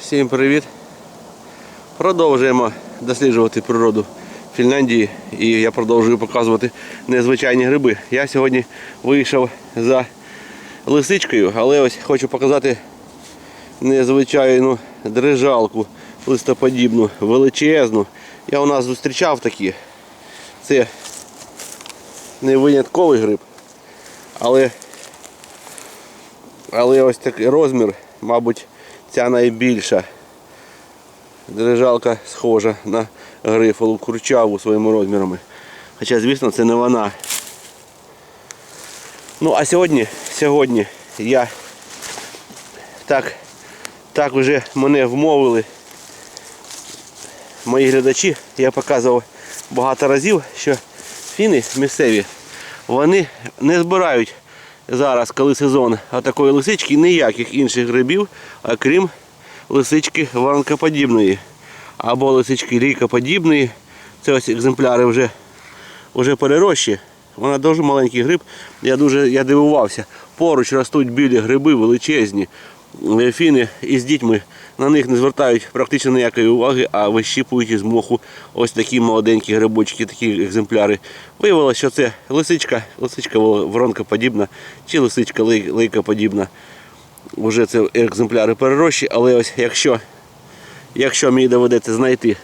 Всім привіт! Продовжуємо досліджувати природу Фінляндії і я продовжую показувати незвичайні гриби. Я сьогодні вийшов за лисичкою, але ось хочу показати незвичайну дрижалку листоподібну, величезну. Я у нас зустрічав такі. Це не винятковий гриб, але, але ось такий розмір, мабуть, ця найбільша. Дрижалка схожа на грифолу курчаву своїми розмірами. Хоча, звісно, це не вона. Ну, а сьогодні, сьогодні я так, так вже мене вмовили мої глядачі. Я показував багато разів, що фіни місцеві, вони не збирають зараз, коли сезон такої лисички, ніяких інших грибів, окрім лисички воронкоподібної або лисички рікоподібної. Це ось екземпляри вже, вже перерощі. Вона дуже маленький гриб. Я дуже я дивувався. Поруч ростуть білі гриби величезні. Е, Фіни із дітьми на них не звертають практично ніякої уваги, а вищіпують із моху ось такі молоденькі грибочки, такі екземпляри. Виявилося, що це лисичка, лисичка воронкоподібна чи лисичка лей- лейкоподібна. Уже це екземпляри перерощі, але ось якщо, якщо мені доведеться знайти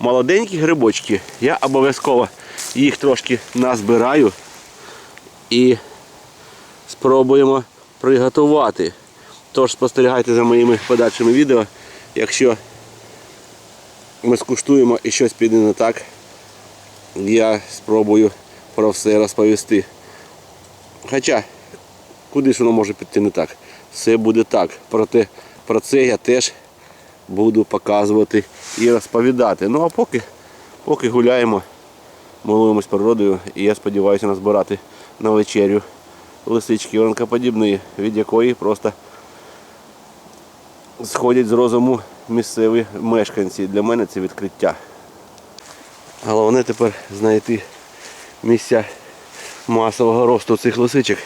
молоденькі грибочки, я обов'язково їх трошки назбираю і спробуємо приготувати. Тож спостерігайте за моїми подальшими відео. Якщо ми скуштуємо і щось піде не так, я спробую про все розповісти. Хоча, куди ж воно може піти не так? Все буде так. Проте про це я теж буду показувати і розповідати. Ну а поки, поки гуляємо, милуємось природою і я сподіваюся назбирати на вечерю лисички онкоподібної, від якої просто сходять з розуму місцеві мешканці. Для мене це відкриття. Головне тепер знайти місця масового росту цих лисичок.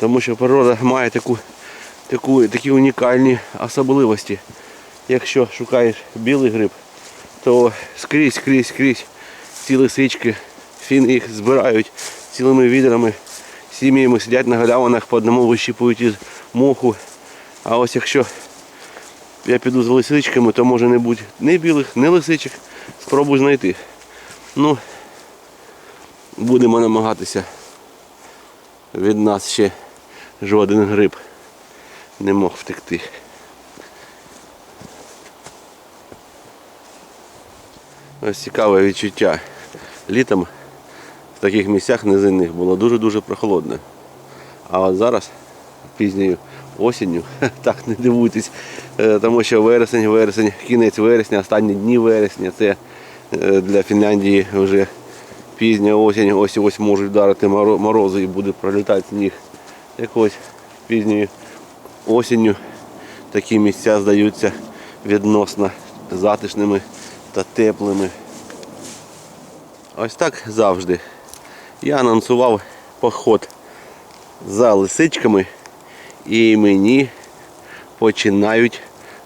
Тому що природа має таку, таку, такі унікальні особливості. Якщо шукаєш білий гриб, то скрізь, скрізь, скрізь ці лисички, фіни їх збирають цілими відрами, сім'ями сидять на галявинах, по одному вищіпують із моху. А ось якщо я піду з лисичками, то може не бути ні білих, ні лисичок. Спробуй знайти. Ну, будемо намагатися. Від нас ще жоден гриб не мог втекти. Ось цікаве відчуття. Літом в таких місцях низинних було дуже-дуже прохолодно. А от зараз, пізньою осінню, так не дивуйтесь, е, тому що вересень, вересень, кінець вересня, останні дні вересня це е, для Фінляндії вже пізня осінь, ось ось можуть вдарити морози і буде пролітати сніг. Так ось пізньою осінню такі місця здаються відносно затишними та теплими. Ось так завжди. Я анонсував поход за лисичками і мені починають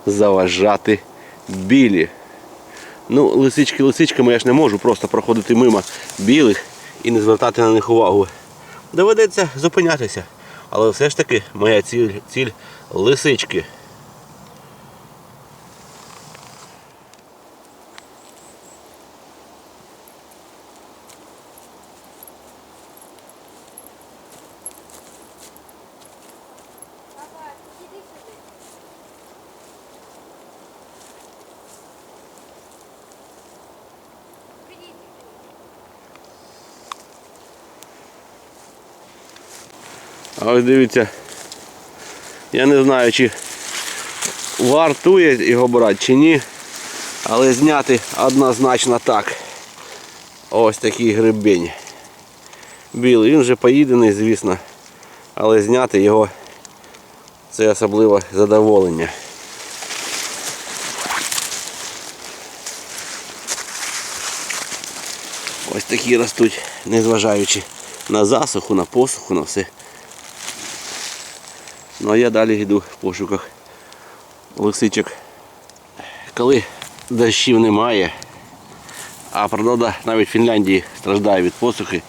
заважати білі. Ну, лисички лисичками я ж не можу просто проходити мимо білих і не звертати на них увагу. Доведеться зупинятися. Але все ж таки моя ціль, ціль лисички. А ось дивіться, я не знаю, чи вартує його брати чи ні, але зняти однозначно так. Ось такий грибень. Білий, він вже поїдений, звісно, але зняти його це особливе задоволення. Ось такі ростуть, незважаючи на засуху, на посуху, на все. Ну а я далі йду в пошуках лисичок. Коли дощів немає, а природа навіть в Фінляндії страждає від посухи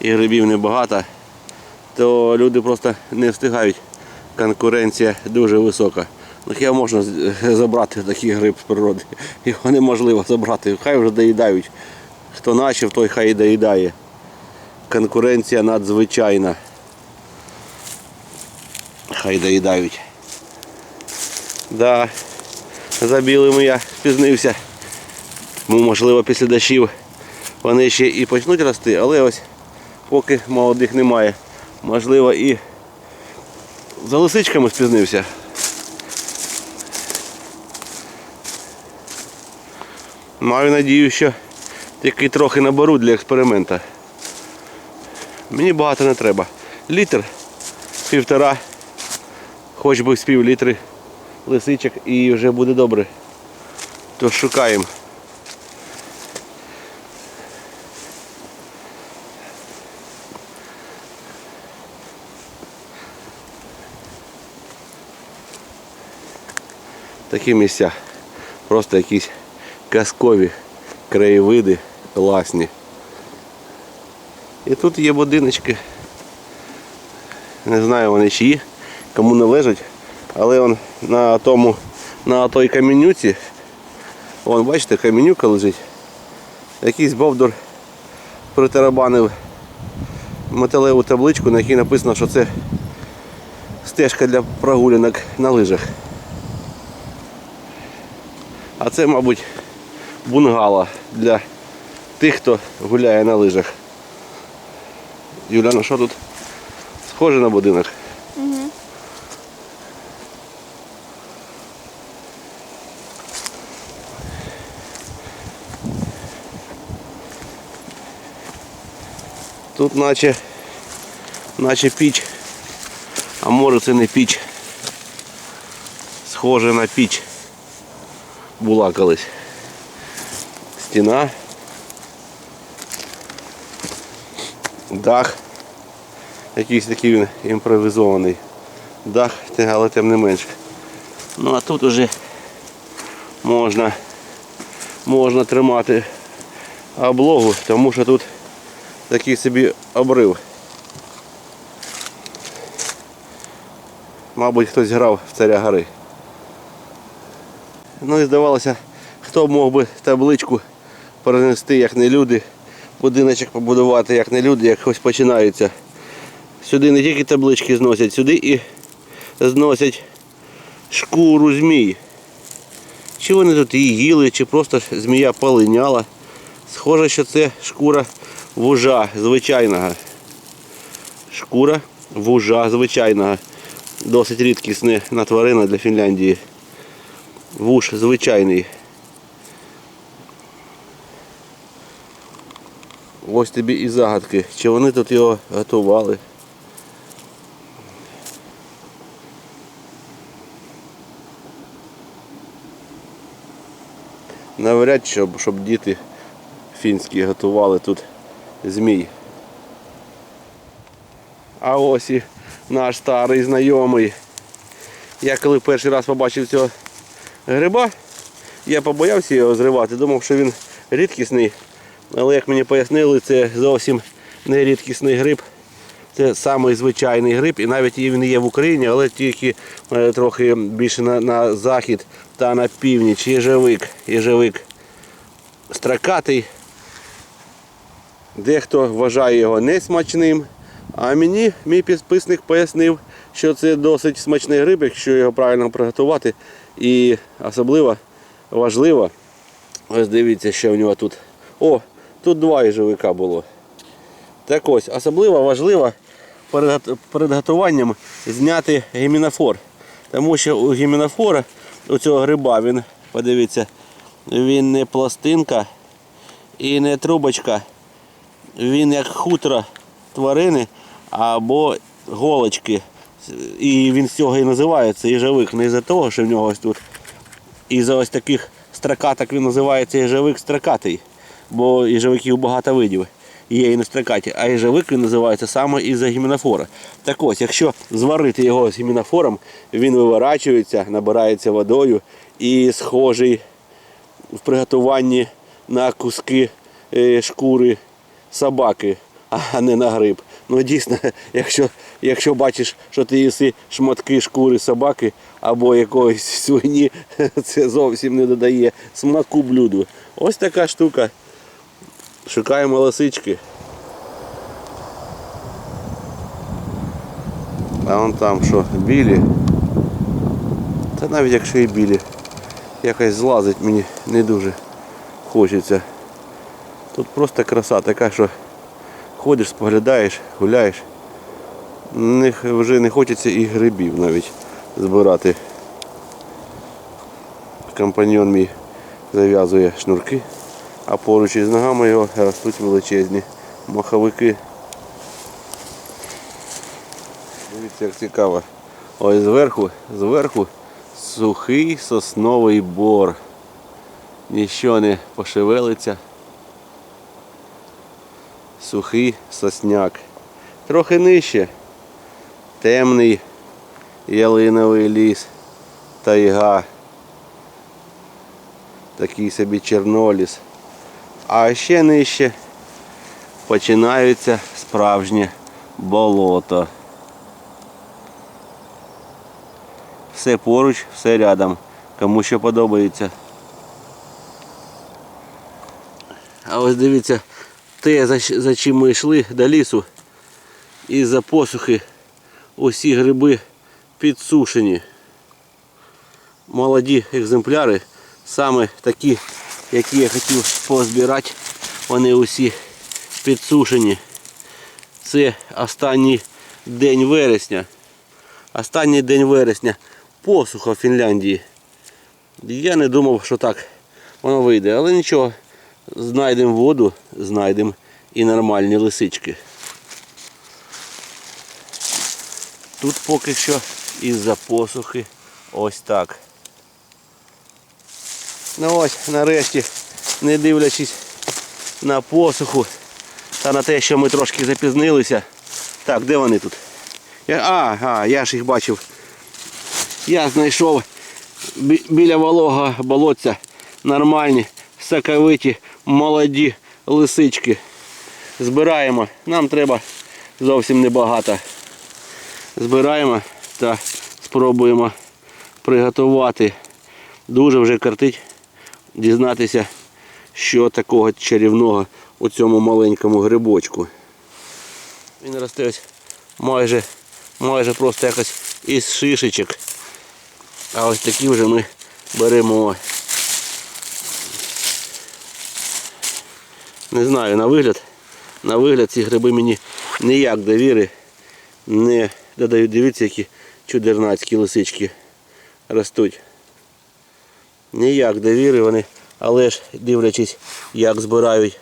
і грибів небагато, то люди просто не встигають. Конкуренція дуже висока. Ну хіба можна забрати такий гриб з природи? Його неможливо забрати. Хай вже доїдають. Хто начав, той хай і доїдає. Конкуренція надзвичайна. Хай доїдають. Да, за білими я спізнився. Ну, можливо, після дощів вони ще і почнуть рости, але ось поки молодих немає. Можливо, і за лисичками спізнився. Маю надію, що тільки трохи наберу для експеримента. Мені багато не треба. Літр, півтора, хоч би з пів літри лисичок і вже буде добре. Тож шукаємо. Такі місця. Просто якісь казкові краєвиди класні. І тут є будиночки. Не знаю вони чиї, кому належать, але он на тому, на той камінюці, вон бачите, камінюка лежить. Якийсь бовдур притарабанив металеву табличку, на якій написано, що це стежка для прогулянок на лижах. А це, мабуть, бунгало для тих, хто гуляє на лижах. Юляна, що тут? Схоже на будинок. Тут наче, наче піч, а може це не піч. Схоже на піч. Була колись. Стіна. Дах. Якийсь такий він імпровізований. Дах, але тим не менше. Ну а тут уже можна, можна тримати облогу, тому що тут такий собі обрив. Мабуть, хтось грав в царя гори. Ну і здавалося, хто мог би табличку перенести, як не люди, будиночок побудувати, як не люди, як ось починаються. Сюди не тільки таблички зносять, сюди і зносять шкуру змій. Чи вони тут її їли, чи просто змія полиняла. Схоже, що це шкура вужа звичайного. Шкура вужа звичайного. Досить рідкісна тварина для Фінляндії. Вуш звичайний. Ось тобі і загадки. Чи вони тут його готували? Навряд, щоб, щоб діти фінські готували тут змій. А ось і наш старий знайомий. Я коли перший раз побачив цього гриба, я побоявся його зривати, думав, що він рідкісний. Але як мені пояснили, це зовсім не рідкісний гриб. Це самий звичайний гриб, і навіть він є в Україні, але тільки е, трохи більше на, на захід та на північ. Єжевик. Єжевик стракатий. Дехто вважає його несмачним. А мені мій підписник пояснив, що це досить смачний гриб, якщо його правильно приготувати. І особливо важливо, ось дивіться, що в нього тут. О, тут два їжовика було. Так ось, особливо важливо перед, готуванням зняти гімінофор. Тому що у гімінофора, у цього гриба, він, подивіться, він не пластинка і не трубочка. Він як хутро тварини або голочки. І він з цього і називається їжовик. Не із-за того, що в нього ось тут. Із-за ось таких стракаток він називається їжовик стракатий, бо їжовиків багато видів. є і на строкаті, а ежевик він називається саме із-за гімінофора. Так ось, якщо зварити його з гімінофором, він виворачується, набирається водою і схожий в приготуванні на куски е, шкури собаки, а не на гриб. Ну дійсно, якщо, якщо бачиш, що ти їси шматки шкури собаки або якоїсь свині, це зовсім не додає смаку блюду. Ось така штука. Шукаємо лисички. А вон там що, білі. Та навіть якщо і білі, якось злазить мені не дуже хочеться. Тут просто краса така, що ходиш, споглядаєш, гуляєш. Не, вже не хочеться і грибів навіть збирати. Компаньон мій зав'язує шнурки, а поруч із ногами його ростуть величезні маховики. Дивіться, як цікаво. Ось зверху, зверху сухий сосновий бор. Ніщо не пошевелиться. Сухий сосняк. Трохи нижче. Темний ялиновий ліс. Тайга. Такий собі чорноліс. А ще нижче починаються справжнє болото. Все поруч, все рядом. Кому що подобається. А ось дивіться, те, за, за чим ми йшли до лісу, із-за посухи усі гриби підсушені. Молоді екземпляри, саме такі, які я хотів позбирати, вони усі підсушені. Це останній день вересня. Останній день вересня. Посуха в Фінляндії. Я не думав, що так воно вийде, але нічого. Знайдемо воду, знайдемо і нормальні лисички. Тут поки що із-за посухи ось так. Ну ось, нарешті, не дивлячись на посуху та на те, що ми трошки запізнилися. Так, де вони тут? Я, а, а, я ж їх бачив. Я знайшов біля вологого болотця нормальні, соковиті, молоді лисички. Збираємо. Нам треба зовсім небагато. Збираємо та спробуємо приготувати. Дуже вже картить дізнатися, що такого чарівного у цьому маленькому грибочку. Він росте ось майже, майже просто якось із шишечок. А ось такі вже ми беремо. Не знаю, на вигляд. На вигляд ці гриби мені ніяк довіри не додають. Дивіться, які чудернацькі лисички ростуть. Ніяк довіри вони, але ж дивлячись, як збирають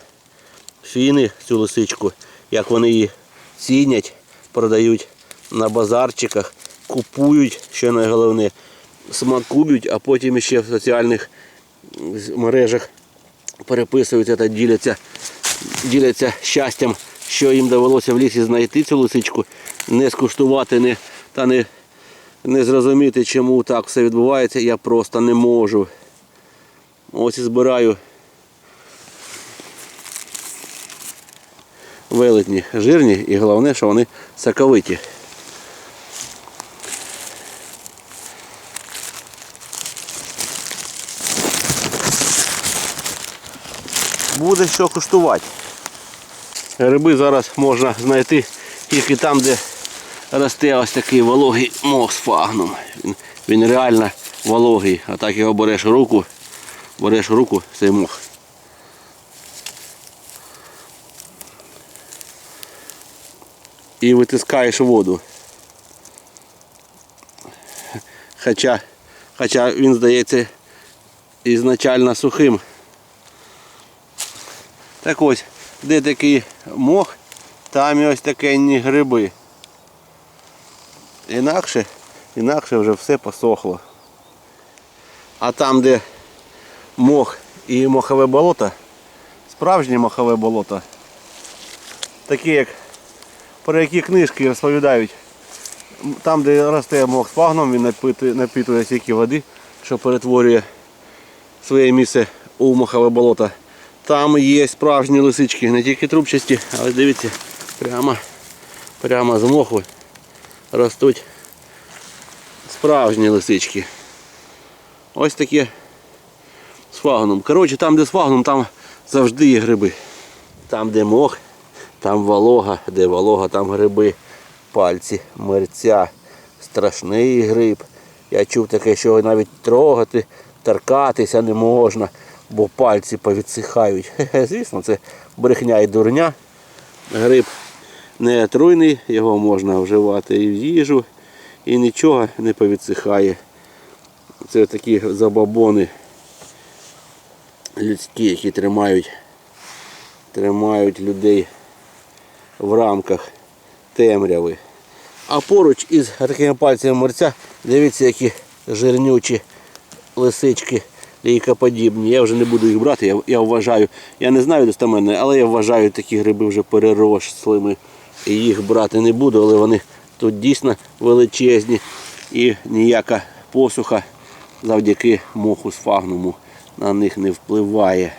фіни цю лисичку, як вони її цінять, продають на базарчиках, купують, що найголовне, смакують, а потім ще в соціальних мережах переписуються та діляться, діляться щастям, що їм довелося в лісі знайти цю лисичку, не скуштувати не, та не, не зрозуміти, чому так все відбувається, я просто не можу. Ось і збираю велетні, жирні і головне, що вони соковиті. Буде що куштувати. Гриби зараз можна знайти тільки там, де росте ось такий вологий мох з фагном. Він, він реально вологий. А так його береш руку, береш руку цей мох. І витискаєш воду. Хоча, хоча він здається ізначально сухим. Так ось, де такий мох, там і ось такенні гриби. Інакше, інакше вже все посохло. А там, де мох і мохове болото, справжнє мохове болото, такі як про які книжки розповідають. Там, де росте мох з пагном, він напитує, напитує стільки води, що перетворює своє місце у мохове болото. Там є справжні лисички, не тільки трубчасті, але дивіться, прямо, прямо з моху ростуть справжні лисички. Ось такі з фагном. Коротше, там, де з фагном, там завжди є гриби. Там, де мох, там волога, де волога, там гриби, пальці, мерця, страшний гриб. Я чув таке, що навіть трогати, торкатися не можна, бо пальці повідсихають. Хе-хе, Звісно, це брехня і дурня. Гриб не отруйний, його можна вживати і в їжу, і нічого не повідсихає. Це такі забабони людські, які тримають, тримають людей в рамках темряви. А поруч із такими пальцями мерця, дивіться, які жирнючі лисички лійкоподібні. Я вже не буду їх брати, я, я вважаю, я не знаю достеменно, але я вважаю, такі гриби вже перерослими. І їх брати не буду, але вони тут дійсно величезні і ніяка посуха завдяки моху сфагнуму на них не впливає.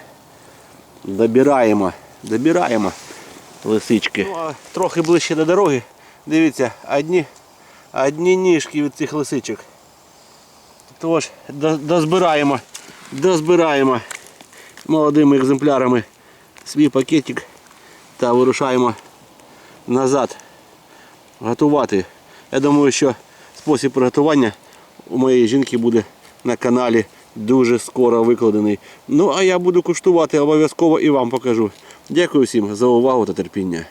Добираємо, добираємо лисички. Ну, трохи ближче до дороги. Дивіться, одні, одні ніжки від цих лисичок. Тож, до- дозбираємо, дозбираємо молодими екземплярами свій пакетик та вирушаємо назад готувати. Я думаю, що спосіб приготування у моєї жінки буде на каналі дуже скоро викладений. Ну а я буду куштувати обов'язково і вам покажу. Дякую всім за увагу та терпіння.